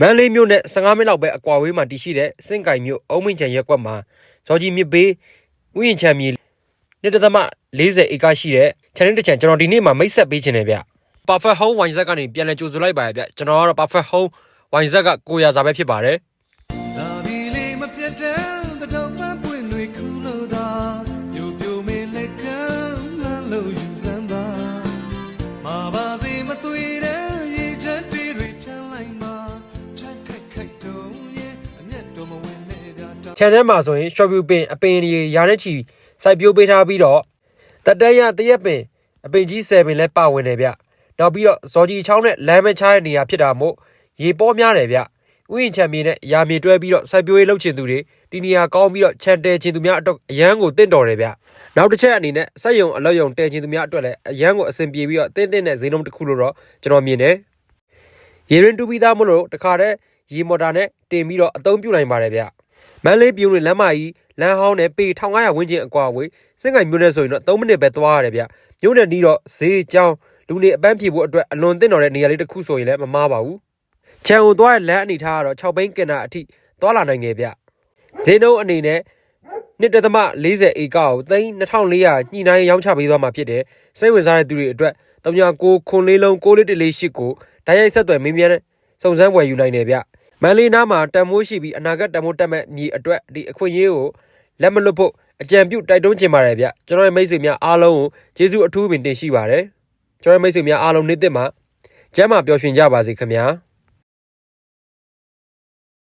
မန္တလေးမြို့နဲ့15မိနစ်လောက်ပဲအကွာဝေးမှာတည်ရှိတဲ့စင့်ကင်မြို့အုံးမင်းချံရက်ကွက်မှာဇော်ကြီးမြစ်ဘေးဥယျာဉ်ချမ်းမြေနှစ်တသမ40ဧကရှိတဲ့ခြံရင်းတစ်ချံကျွန်တော်ဒီနေ့မှာမိတ်ဆက်ပေးခြင်းတယ်ဗျ Perfect Home ဝိုင်ဇက်ကနေပြန်လည်ကြိုဆိုလိုက်ပါရဗျကျွန်တော်ကတော့ Perfect Home ဝိုင်ဇက်ကကိုရစာပဲဖြစ်ပါတယ် ခြံထဲမှာဆိုရင် short view ပင်အပင်ရီရာနဲ့ချီစိုက်ပျိုးပေးထားပြီးတော့တတရတရက်ပင်အပင်ကြီး10ပင်လည်းပါဝင်တယ်ဗျနောက်ပြီးတော့ဇော်ကြီးချောင်းနဲ့လမ်းမချတဲ့နေရာဖြစ်တာမို့ရေပေါ်များတယ်ဗျဥယျာဉ်ချံမြေနဲ့ရာမြေတွဲပြီးတော့စိုက်ပျိုးရေးလုပ်ချင်သူတွေဒီနေရာကောင်းပြီးတော့ခြံတဲချင်သူများအတွက်အရန်ကိုတင့်တော်တယ်ဗျနောက်တစ်ချက်အနေနဲ့စက်ယုံအလုပ်ယုံတဲချင်သူများအတွက်လည်းအရန်ကိုအဆင်ပြေပြီးတော့တင့်တင့်တဲ့ဈေးနှုန်းတစ်ခုလို့တော့ကျွန်တော်မြင်တယ်ရေရင်တူပြီးသားမလို့တခါတည်းရေမော်တာနဲ့တင်ပြီးတော့အသုံးပြုနိုင်ပါတယ်ဗျ မန်းလေးပြုံးတွေလမ်းမကြီးလမ်းဟောင်းနဲ့ပေ1500ဝန်းကျင်အကွာအဝေးစင်ကိုင်မြို့နယ်ဆိုရင်တော့3မိနစ်ပဲသွားရတယ်ဗျမြို့နယ်နီးတော့ဈေးကြောင်းလူနေအပန်းဖြေဖို့အတွက်အလွန်သင့်တော်တဲ့နေရာလေးတစ်ခုဆိုရင်လည်းမမားပါဘူးခြံကိုသွားတဲ့လမ်းအနေထားကတော့6ဘိန်းကင်နာအထိသွားလာနိုင်ငယ်ဗျဈေးနှုန်းအနေနဲ့နှစ်တသမ40ဧကကိုသိန်း2400ညှိနှိုင်းရောင်းချပေးသွားမှာဖြစ်တယ်စိတ်ဝင်စားတဲ့သူတွေအတွက်39ခွန်လေးလုံး6လေးတလေး8ကိုဓာတ်ရိုက်ဆက်သွယ်မင်းမြန်တဲ့စုံစမ်းဝယ်ယူနိုင်တယ်ဗျ မန်လေးနားမှာတန်မိုးရှိပြီးအနာဂတ်တန်မိုးတက်မဲ့ညီအတွက်ဒီအခွင့်အရေးကိုလက်မလွတ်ဖို့အကြံပြုတိုက်တွန်းချင်ပါတယ်ဗျကျွန်တော်ရဲ့မိတ်ဆွေများအားလုံးကိုကျေးဇူးအထူးပင်တင်ရှိပါတယ်ကျွန်တော်ရဲ့မိတ်ဆွေများအားလုံးနေ့တစ်မှာကျမ်းမာပျော်ရွှင်ကြပါစေခင်ဗျာ